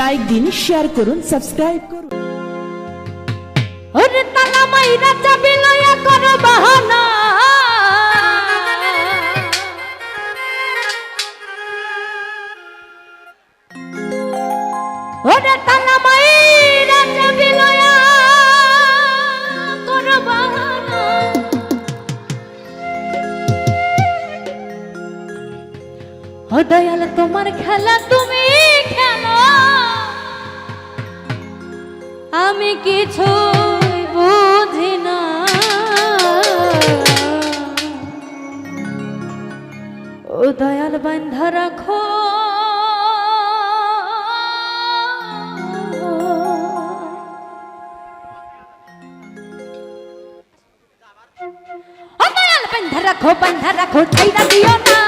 Like দিন share করুন subscribe করুন। ওরে তালা মাইরা চাবি লইয়া কর বাহানা। ওরে তালা মাইরা চাবি লইয়া কর বাহানা। ও তোমার খেলা তুমি আমি কিছু বুঝি না। ও দয়াল বান্ধা রাখো। ও দয়াল বান্ধা রাখো বান্ধা রাখো ছাইরা দিও না।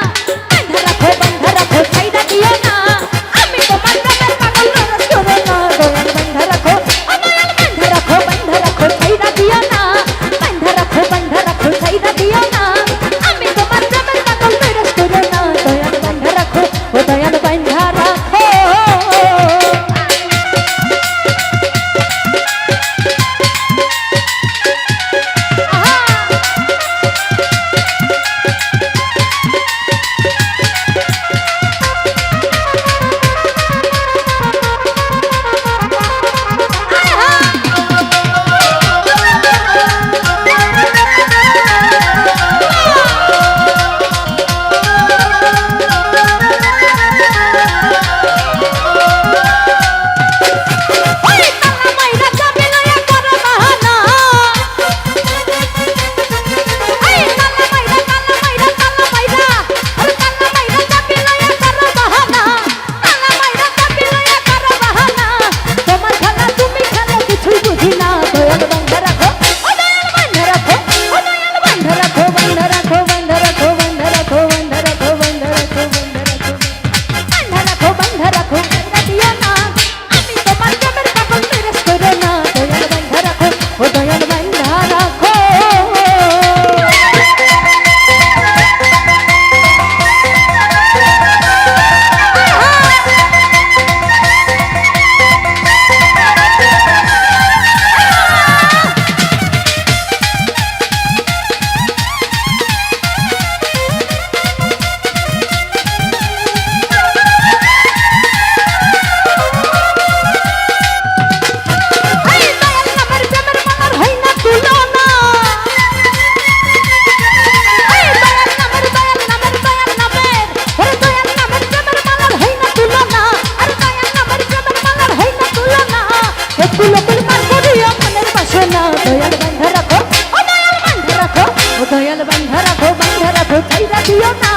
না।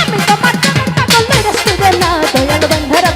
আমি তোমার জন্য পাগল রেস্টুরেন্ট না। দয়াল বন্ধরা